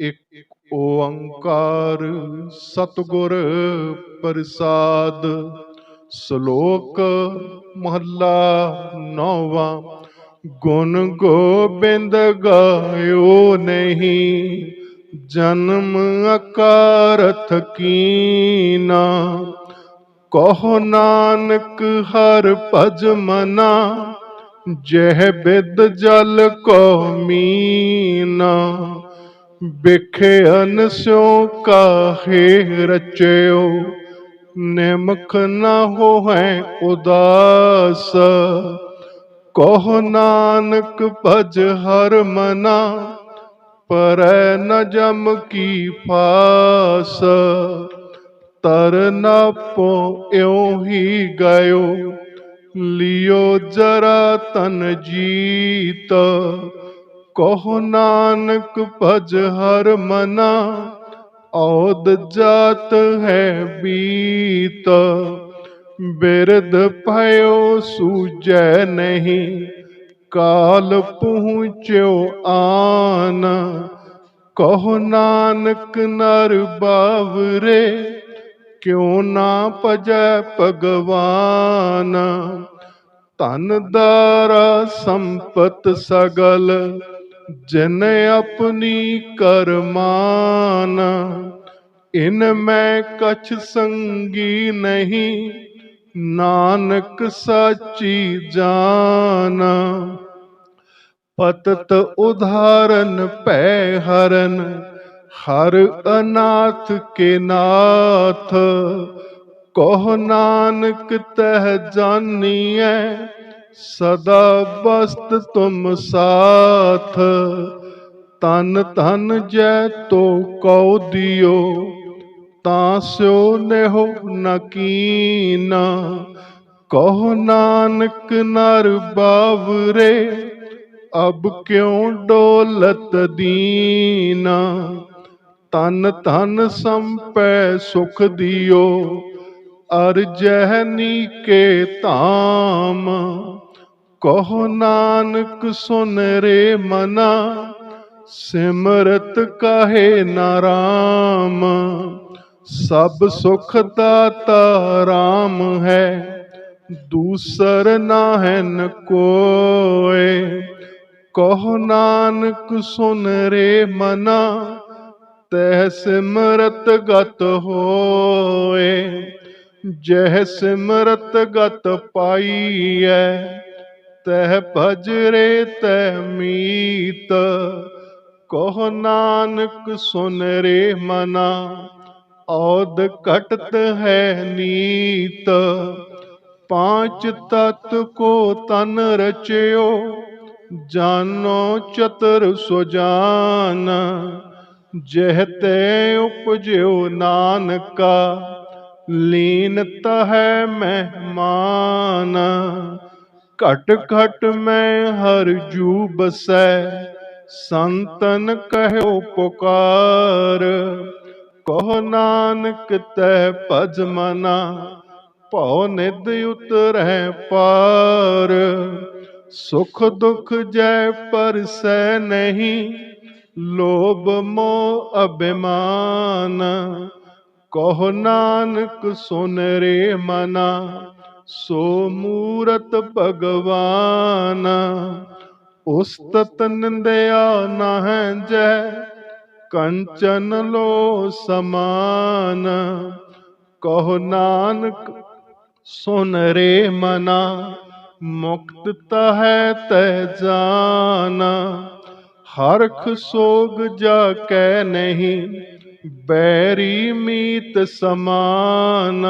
ਇਕ ਓੰਕਾਰ ਸਤਿਗੁਰ ਪ੍ਰਸਾਦ, ਸ਼ਲੋਕ ਮਹੱਲਾ ਨੌਵਾਂ, ਗੁਣ ਗੋਬਿੰਦ ਗਾਇਓ ਨਹੀਂ, ਜਨਮ ਅਕਾਰਥ ਕੀਨਾ, ਕਹੋ ਨਾਨਕ ਹਰ ਭਜ ਮਨਾ ਜਹ ਬਿਦ ਜਲ ਕੋ ਮੀਨਾ ਬਿਖੇ ਅਨਸਿਓ ਕਾਹੇ ਰਚਿਓ, ਨਿਮਖ ਨ ਹੋਹੈ ਉਦਾਸ। ਕਹੋ ਨਾਨਕ ਭਜ ਹਰ ਮਨਾ, ਪਰੈ ਨ ਜਮ ਕੀ ਫਾਸ। ਤਰ ਨਾ ਪੋ ਇਉ ਹੀ ਗਇਓ ਲਿਓ ਜਰਾ ਤਨ ਜੀਤ। ਕਹੋ ਨਾਨਕ ਭਜ ਹਰ ਮਨਾ। ਔਦ ਜਾਤ ਹੈ ਬੀਤ। ਬਿਰਧ ਭਇਓ ਸੂਜੈ ਨਹੀਂ। ਕਾਲ ਪਹੁੰਚਿਓ ਆਨ। ਕਹੋ ਨਾਨਕ ਨਰ ਬਾਵਰੇ। ਕਿਉ ਨਾ ਭਜੈ ਭਗਵਾਨ। ਧਨ ਦਾਰਾ ਸੰਪਤ ਸਗਲ, ਜਿਨ ਆਪਣੀ ਕਰਮਾਨ। ਇਨ ਮੈਂ ਕਛ ਸੰਗੀ ਨਹੀਂ, ਨਾਨਕ ਸਾਚੀ ਜਾਨ। ਪਤਤ ਉਧਾਰਨ ਭੈ ਹਰਨ, ਹਰ ਅਨਾਥ ਕੇ ਨਾਥ। ਕਹ ਨਾਨਕ ਤਹ ਜਾਨੀਐ, ਸਦਾ ਬਸਤ ਤੁਮ ਸਾਥ। ਤਨ ਧਨ ਜੈ ਤੋ ਕਉ ਦਿਓ, ਤਾਂ ਸਿਓ ਨੇਹੋ ਨਕੀਨਾ ਕਹੋ ਨਾਨਕ ਨਰ ਬਾਵਰੇ, ਅਬ ਕਿਉ ਡੋਲਤ ਦੀਨਾ। ਤਨ ਧਨ ਸੰਪੈ ਸੁਖ ਦਿਓ ਅਰਜਹਿ ਨੀਕੇ ਧਾਮ, ਕਹੋ ਨਾਨਕ ਸੁਨ ਰੇ ਮਨਾ, ਸਿਮਰਤ ਕਹੇ ਨਾਰਾਮ ਸਭ ਸੁਖ ਦਾਤਾ ਰਾਮ ਹੈ, ਦੂਸਰ ਨਾਹਨ ਕੋਏ। ਕਹੋ ਨਾਨਕ ਸੁਨ ਰੇ ਮਨਾ ਤੈ ਸਿਮਰਤ ਗਤ ਹੋਏ। ਜਹ ਸਿਮਰਤ ਗਤ ਪਾਈਐ, ਤਹ ਭਜਰੇ ਤੈ ਮੀਤ। ਕਹੋ ਨਾਨਕ ਸੁਨ ਰੇ ਮਨਾ ਔਦ ਘਟਤ ਹੈ ਨੀਤ। ਪਾਂਚ ਤਤ ਕੋ ਤਨ ਰਚਿਓ, ਜਾਨੋ ਚਤੁਰ ਸੁਜਾਨ ਜਹ ਤੇ ਉਪਜਿਓ ਨਾਨਕਾ ਲੀਨਤ ਹੈ ਮਹਿਮਾਨ ਘਟ ਘਟ ਮੈਂ ਹਰ ਜੂ ਬਸੈ ਸੰਤਨ ਕਹਿਓ ਪੁਕਾਰ, ਕਹੋ ਨਾਨਕ ਤੈ ਭਜ ਮਨਾ, ਭਉ ਨਿਦ ਉਤਰੈ ਪਾਰ। ਸੁਖ ਦੁਖ ਜੈ ਪਰਸੈ ਨਹੀਂ, ਲੋਭ ਮੋਹ ਅਭਿਮਾਨ। ਕਹੋ ਨਾਨਕ ਸੁਨ ਰੇ ਮਨਾ, ਸੋ ਮੂਰਤ ਭਗਵਾਨ। ਉਸਤਤ ਨਿੰਦਿਆ ਨਹਿ ਜੈ, ਕੰਚਨ ਲੋ ਸਮਾਨ। ਕਹੋ ਨਾਨਕ ਸੁਨ ਰੇ ਮਨਾ, ਮੁਕਤ ਤਹੈ ਤੈ ਜਾਨ। ਹਰਖ ਸੋਗ ਜਾ ਕੈ ਨਹੀਂ ਬੈਰੀ ਮੀਤ ਸਮਾਨ,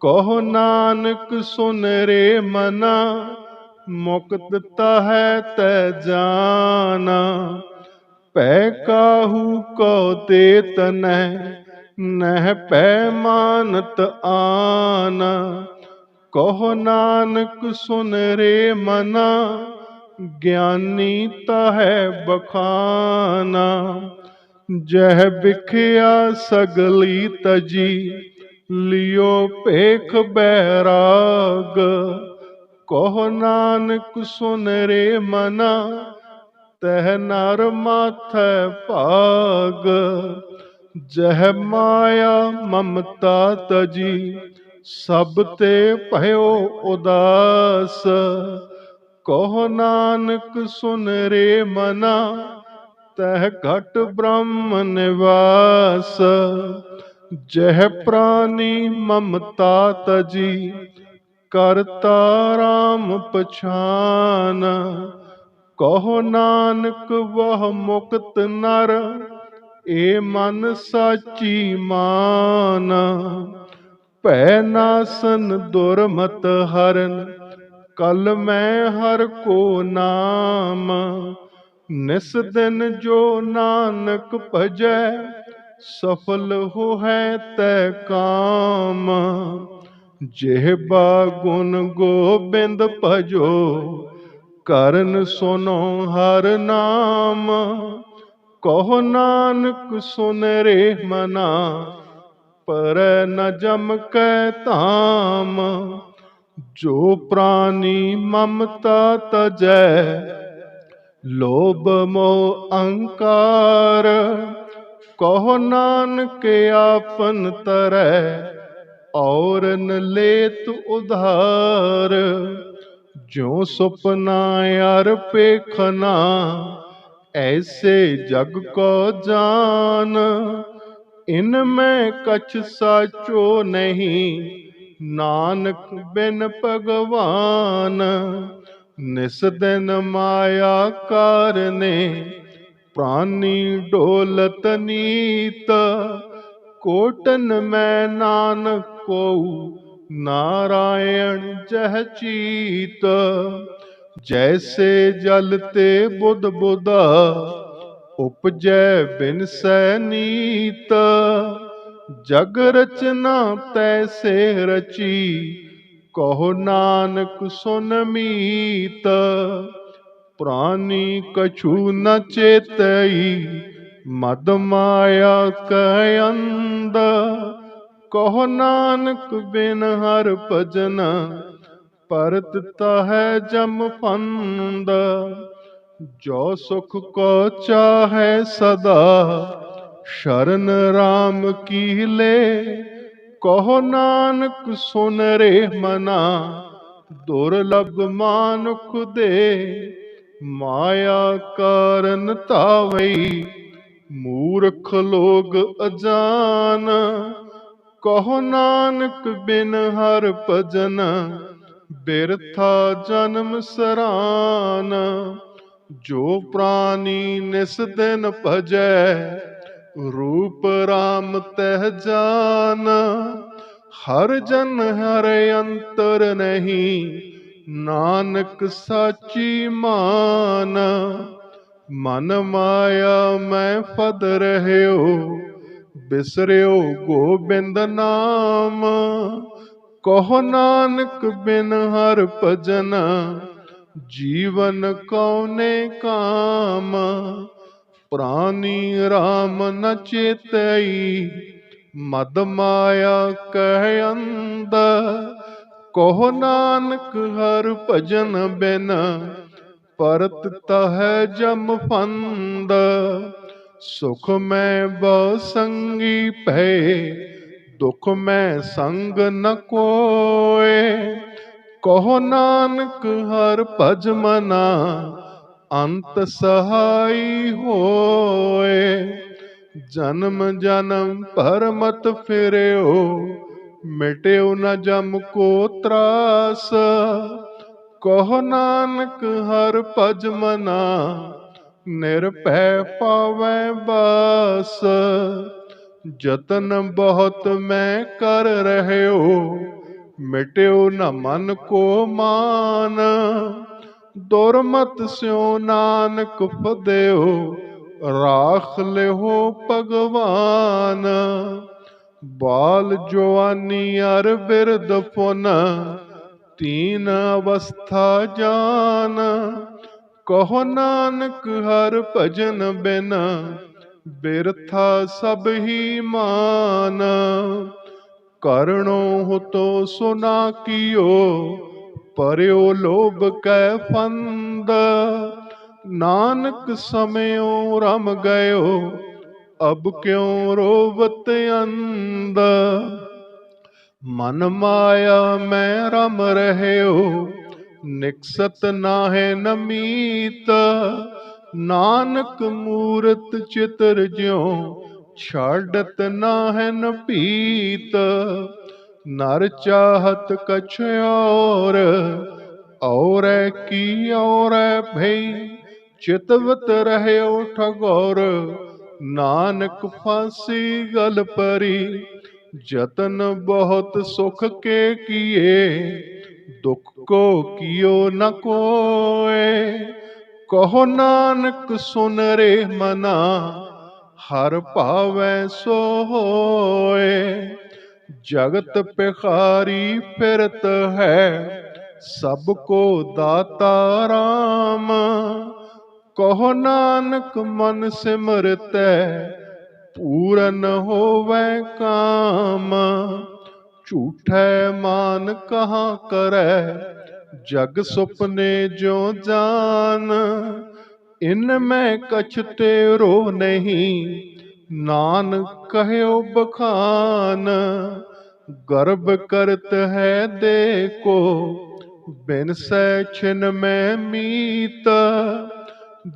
ਕਹੋ ਨਾਨਕ ਸੁਨ ਰੇ ਮਨਾ, ਮੁਕਤ ਹੈ ਤੈ ਜਾਨ। ਪੈ ਕਾਹੂ ਕੋ ਤੇ ਤਨੈ ਨਹਿ ਪੈ ਮਾਨਤ ਆਨ। ਕਹੋ ਨਾਨਕ ਸੁਨ ਰੇ ਮਨਾ, ਗਿਆਨੀ ਹੈ ਬਖਾਨਾ। ਜਹ ਵਿਖਿਆ ਸਗਲੀ ਤਜੀ, ਲਿਓ ਭੇਖ ਬੈਰਾਗ। ਕੋ ਨਾਨਕ ਸੁਨ ਰੇ ਮਨਾ, ਤਹ ਨਰ ਮਾਥੈ ਭਾਗ। ਜਹ ਮਾਇਆ ਮਮਤਾ ਤਜੀ, ਸਭ ਤੇ ਭਇਓ ਉਦਾਸ। ਕੋ ਨਾਨਕ ਸੁਨ ਰੇ ਮਨਾ ਤਹ ਘਟ ਬ੍ਰਹਮ ਨਿਵਾਸ, ਜਹ ਪ੍ਰਾਨੀ ਮਮਤਾ ਤਜੀ, ਕਰਤਾ ਰਾਮ ਪਛਾਨ। ਕਹੋ ਨਾਨਕ, ਵਹ ਮੁਕਤ ਨਰ, ਏ ਮਨ ਸਾਚੀ ਮਾਨ। ਭੈ ਨਾਸਨ ਦੁਰਮਤ ਹਰਨ, ਕਲ ਮੈਂ ਹਰ ਕੋ ਨਾਮ। ਨਿਸ ਦਿਨ ਜੋ ਨਾਨਕ ਭਜੈ, ਸਫਲ ਹੋਇ ਤੈ ਕਾਮ। ਜਿਹਬਾ ਗੁਣ ਗੋਬਿੰਦ ਭਜੋ, ਕਰਨ ਸੁਨੋ ਹਰ ਨਾਮ। ਕਹੋ ਨਾਨਕ ਸੁਨ ਰੇ ਮਨਾ, ਪਰ ਨ ਜਮ ਕੈ ਧਾਮ। ਜੋ ਪ੍ਰਾਨੀ ਮਮਤਾ ਤਜੈ ਲੋਭ ਮੋਹ ਅਹੰਕਾਰ ਕਹੋ ਨਾਨਕ ਆਪਨ ਤਰੈ ਔਰਨ ਲੇਤ ਉਧਾਰ। ਜੋ ਸੁਪਨਾ ਅਰ ਪੇਖਨਾ, ਐਸੇ ਜਗ ਕੋ ਜਾਨ। ਇਨ ਮੈਂ ਕਛ ਸਾਚੋ ਨਹੀਂ, ਨਾਨਕ ਬਿਨ ਭਗਵਾਨ। ਨਿਸ ਦਿਨ ਮਾਇਆ ਕਾਰਨੇ ਪ੍ਰਾਨੀ ਡੋਲਤ ਨੀਤ। ਕੋਟਨ ਮੈਂ ਨਾਨਕ ਕੋ ਨਾਰਾਇਣ ਜਹ ਚੀਤ। ਜੈਸੇ ਜਲ ਤੇ ਬੁੱਧ ਬੁੱਧਾ, ਉਪਜੈ ਬਿਨਸੈ ਨੀਤ। ਜਗ ਰਚਨਾ ਤੈਸੇ ਰਚੀ ਕਹੋ ਨਾਨਕ ਸੁਨ ਮੀਤ, ਪ੍ਰਾਨੀ ਕਛੂ ਨ ਚੇਤਈ, ਮਦ ਮਾਇਆ ਕੈ ਅੰਦ ਕਹੋ ਨਾਨਕ ਬਿਨ ਹਰ ਭਜਨ, ਪਰਤ ਹੈ ਜਮ ਫੰਦ ਜੋ ਸੁਖ ਕੋ ਚਾਹੈ ਸਦਾ, ਸ਼ਰਨ RAM ਕੀ ਲੇ ਕਹੋ ਨਾਨਕ, ਸੁਨ ਰੇ ਮਨਾ, ਦੁਰਲਭ ਮਾਨੁਖ ਦੇ, ਮਾਇਆ ਕਾਰਨ ਤਾਵਈ ਮੂਰਖ ਲੋਗ ਅਜਾਨ। ਕਹੋ ਨਾਨਕ, ਬਿਨ ਹਰ ਭਜਨ, ਬਿਰਥਾ ਜਨਮ ਸਰਾਨ। ਜੋ ਪ੍ਰਾਨੀ ਨਿਸ ਦਿਨ ਭਜੈ ਰੂਪ RAM ਤਹਿ ਜਾਨ, ਹਰ ਜਨ ਹਰ ਅੰਤਰ ਨਹੀਂ, ਨਾਨਕ ਸਾਚੀ ਮਾਨ। ਮਨ ਮਾਇਆ ਮੈਂ ਫਦ ਰਹਿਓ, ਬਿਸਰਿਓ ਗੋਬਿੰਦ ਨਾਮ। ਕਹੋ ਨਾਨਕ ਬਿਨ ਹਰ ਭਜਨ, ਜੀਵਨ ਕਉਨੇ ਕਾਮ। ਪ੍ਰਾਨੀ RAM ਨ ਚੇਤਈ ਮਦ ਮਾਇਆ ਕਹਿ ਅੰਦ ਕਹੋ ਨਾਨਕ ਹਰ ਭਜਨ ਬਿਨ, ਪਰਤ ਤਹਿ ਜਮ ਫੰਦ। ਸੁਖ ਮੈਂ ਬਹੁ ਸੰਗੀ ਭੈ ਦੁਖ ਮੈਂ ਸੰਗ ਨ ਕੋਏ। ਕਹੋ ਨਾਨਕ ਹਰ ਭਜ ਮਨਾ ਅੰਤ ਸਹਾਈ ਹੋਏ। ਜਨਮ ਜਨਮ ਭਰਮਤ ਫਿਰਿਓ, ਮਿਟਿਓ ਨ ਜਮ ਕੋ ਤਰਾਸ। ਕਹੋ ਨਾਨਕ ਹਰ ਭਜ ਮਨਾ, ਨਿਰਭੈ ਪਾਵੈ ਬਸ। ਜਤਨ ਬਹੁਤ ਮੈਂ ਕਰ ਰਹਿਓ, ਮਿਟਿਓ ਨ ਮਨ ਕੋ ਮਾਨ। ਦੁਰਮਤ ਸਿਓ ਨਾਨਕ ਫਦਿਓ, ਰਾਖ ਲਿਓ ਭਗਵਾਨ। ਬਾਲ ਜਵਾਨੀ ਅਰ ਬਿਰਦ ਪੁਨ, ਤੀਨ ਅਵਸਥਾ ਜਾਨ। ਕਹੋ ਨਾਨਕ ਹਰ ਭਜਨ ਬਿਨ, ਬਿਰਥਾ ਸਭ ਹੀ ਮਾਨ। ਕਰਣੋ ਹੁਤੋ ਸੁਨਾ ਕੀਓ ਪਰਿਓ ਲੋਭ ਕੈ ਫੰਦ। ਨਾਨਕ ਸਮਿਓ ਰਮ ਗਇਓ, ਅਬ ਕਿਉ ਰੋਵਤ ਅੰਦ ਮਨ ਮਾਇਆ ਮੈਂ ਰਮ ਰਹਿਓ, ਨਿਕਸਤ ਨਾਹਿ ਨਮੀਤ ਨਾਨਕ ਮੂਰਤ ਚਿਤਰ ਜਿਉ, ਛਾੜਤ ਨਾਹਿ ਨ ਨਰ ਚਾਹਤ ਕਛ ਔਰ, ਔਰੈ ਕੀ ਔਰੈ ਭਈ? ਚਿਤਵਤ ਰਹਿਓ ਠਗੋਰ, ਨਾਨਕ ਫਾਸੀ ਗਲ ਪਰੀ। ਜਤਨ ਬਹੁਤ ਸੁਖ ਕੇ ਕੀਏ, ਦੁਖ ਕੋ ਕੀਓ ਨ ਕੋਏ। ਕਹੋ ਨਾਨਕ ਸੁਨ ਰੇ ਮਨਾ, ਹਰ ਭਾਵੈ ਸੋ ਹੋਏ। ਜਗਤ ਪਿਖਾਰੀ ਫਿਰਤ ਹੈ, ਸਭ ਕੋ ਦਾਤਾ ਰਾਮ। ਕਹੋ ਨਾਨਕ ਮਨ ਸਿਮਰਤੈ ਪੂਰਨ ਹੋਵੇ ਕਾਮ। ਝੂਠੈ ਮਾਨ ਕਹਾ ਕਰੈ, ਜਗ ਸੁਪਨੇ ਜੋ ਜਾਨ। ਇਨ ਮੈਂ ਕਛ ਤੇਰੋ ਨਹੀਂ ਨਾਨਕ ਕਹਿਓ ਬਖਾਨ ਗਰਭ ਕਰਤ ਹੈ ਦੇ ਕੋ ਬਿਨ ਸੈ ਛਿਨ ਮੈਂ ਮੀਤ।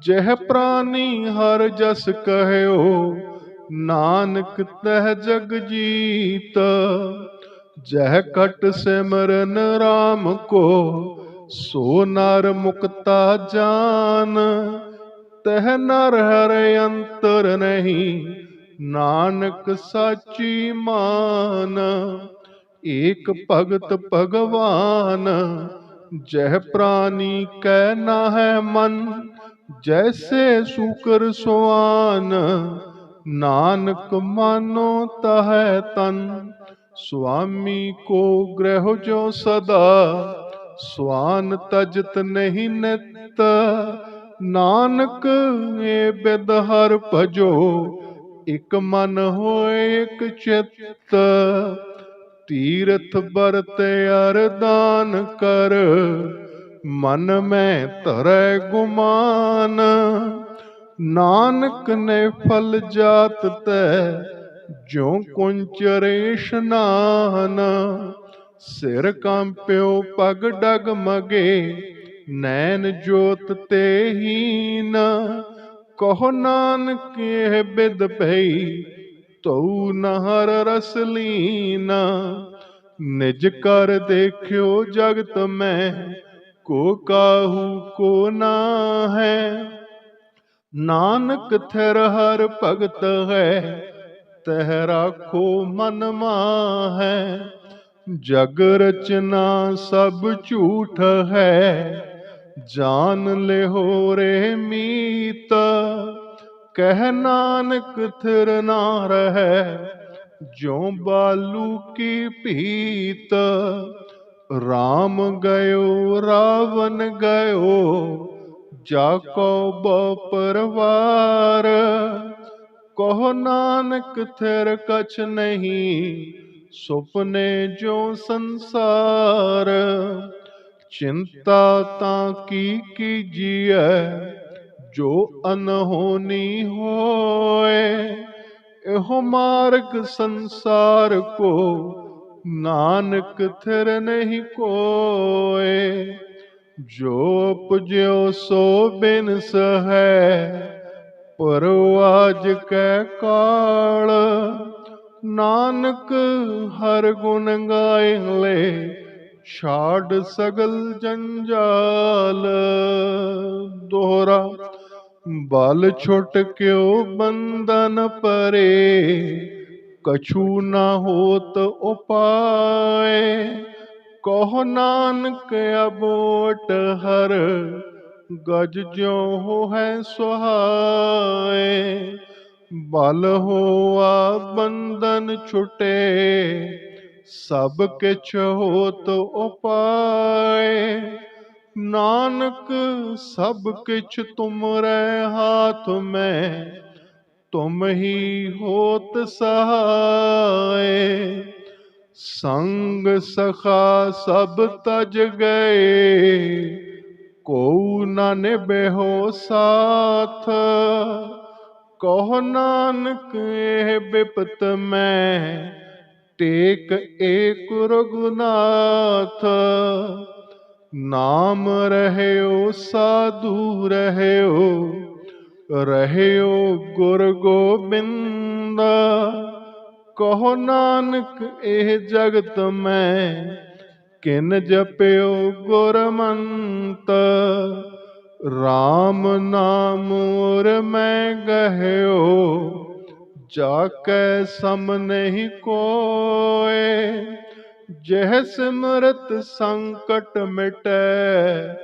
ਜਹ ਪ੍ਰਾਨੀ ਹਰ ਜਸ ਕਹਿਓ, ਨਾਨਕ ਤਹ ਜਗ ਜੀਤ। ਜਹ ਕਟ ਸਿਮਰਨ RAM ਕੋ, ਸੋ ਨਰ ਮੁਕਤਾ ਜਾਨ। ਤਹ ਨਰ ਹਰ ਅੰਤਰ ਨਹੀਂ ਨਾਨਕ ਸਾਚੀ ਮਾਨ, ਏਕ ਭਗਤ ਭਗਵਾਨ, ਜਹ ਪ੍ਰਾਨੀ ਕੈ ਹੈ ਮਨ, ਜੈਸੇ ਸੂਕਰ ਸੁਆਨ, ਨਾਨਕ ਮਾਨੋ ਤਹੈ ਤਨ, ਸੁਆਮੀ ਕੋ ਗ੍ਰਹਿ ਜੋ ਸਦਾ, ਸਵਾਨ ਤਜਤ ਨਹੀਂ ਨਿਤ, ਨਾਨਕ ਏ ਬਿਦ ਹਰ ਭਜੋ ਇਕ ਮਨ ਹੋਏ, ਇਕ ਚਿੱਤ। ਤੀਰਥ ਬਰਤ ਅਰਦਾਨ ਕਰ। ਮਨ ਮੈਂ ਧਰੈ ਗੁਮਾਨ। ਨਾਨਕ ਨੇ ਫਲ ਜਾਤ ਤੈ ਜੋ ਕੁੰਚਰੇ ਇਸ਼ਨਾਨ ਸਿਰ ਕੰਪਿਓ ਪਗ ਡਗ ਮਗੇ, ਨੈਣ ਜੋਤ ਤੇ ਹੀਨ। ਕਹੋ ਨਾਨਕ, ਇਹ ਬਿਦ ਭਈ ਤਉ ਨਹਰ ਰਸ ਲੀਨਾ। ਨਿਜ ਕਰ ਦੇਖਿਓ ਜਗਤ ਮੈਂ, ਕੋ ਕਾਹੂ, ਕੋ ਨਾ ਹੈ ਨਾਨਕ ਥਿਰ ਹਰ ਭਗਤ ਹੈ, ਤਹ ਰਾਖੋ ਮਨ ਮਾਹੈ। ਜਗ ਰਚਨਾ ਸਭ ਝੂਠ ਹੈ ਜਾਨ ਲਿਹੋ ਰੇ ਮੀਤ, ਕਹਿ ਨਾਨਕ ਥਿਰ ਨਾ ਰਹਿ ਜੋ ਬਾਲੂ ਕੀ ਭੀਤ। ਰਾਮ ਗਇਓ, ਰਾਵਣ ਗਇਓ, ਜਾ ਕੋ ਬੋ ਪਰਵਾਰ ਕਹੋ ਨਾਨਕ ਥਿਰ ਕਛ ਨਹੀਂ, ਸੁਪਨੇ ਜੋ ਸੰਸਾਰ। ਚਿੰਤਾ ਤਾਂ ਕੀ ਕੀਜੀਐ, ਜੋ ਅਨਹੋਨੀ ਹੋਏ। ਇਹੋ ਮਾਰਗ ਸੰਸਾਰ ਕੋ ਨਾਨਕ ਥਿਰ ਨਹੀਂ ਕੋਏ। ਜੋ ਉਪਜਿਓ ਸੋ ਬਿਨਸ ਹੈ, ਪਰਵਾਜ ਕੈ ਕਾਲ। ਨਾਨਕ ਹਰ ਗੁਣ ਗਾਏ ਲੈ ਛਾੜ ਸਗਲ ਜੰਜਾਲ। ਦੋਹਰਾ, ਬਲ ਛੁਟ ਕਿਉ ਬੰਧਨ ਪਰੇ, ਕਛੂ ਨਾ ਹੋਤ ਉਪਾਏ। ਕਹੋ ਨਾਨਕ ਅਬੋਟ ਹਰ, ਗਜ ਜਿਉ ਹੋ ਹੈ ਸੁਹਾਏ। ਬਲ ਹੋਆ ਬੰਧਨ ਛੁਟੇ ਸਭ ਕਿਛ ਹੋਤ ਉਪਾਏ। ਨਾਨਕ, ਸਭ ਕਿਛ ਤੁਮਰੇ ਹਾਥ ਮੈਂ, ਤੁਮ ਹੀ ਹੋਤ ਸਹਾਏ। ਸੰਗ ਸਖਾ ਸਭ ਤਜ ਗਏ ਕੋ ਨਾ ਨਿਭਿਓ ਸਾਥ। ਕਹ ਨਾਨਕ, ਇਹ ਬਿਪਤ ਮੈਂ ਟੇਕ ਏਕ ਰਘੁਨਾਥ, ਨਾਮ ਰਹਿਓ, ਸਾਧੂ ਰਹਿਓ ਰਹਿਓ ਗੁਰ ਗੋਬਿੰਦ। ਕਹੋ ਨਾਨਕ, ਇਹ ਜਗਤ ਮੈਂ ਕਿਨ ਜਪਿਓ ਗੁਰਮੰਤ? RAM ਨਾਮ ਔਰ ਮੈਂ ਗਹਿਓ ਜਾ ਕੈ ਸਮ ਨਹੀਂ ਕੋਏ ਜਹ ਸਿਮਰਤ ਸੰਕਟ ਮਿਟੈ,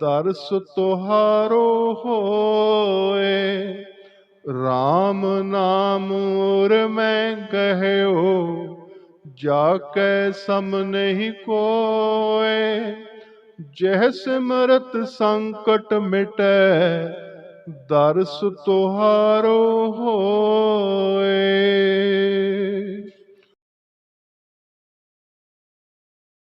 ਦਰਸ ਤੁਹਾਰੋ ਹੋਏ। RAM ਨਾਮ ਔਰ ਮੈਂ ਕਹਿਓ ਜਾ ਕੈ ਸਮ ਨਹੀਂ ਕੋਏ ਜਹ ਸਿਮਰਤ ਸੰਕਟ ਮਿਟੈ ਦਰਸ ਤੁਹਾਰੋ ਹੋਏ।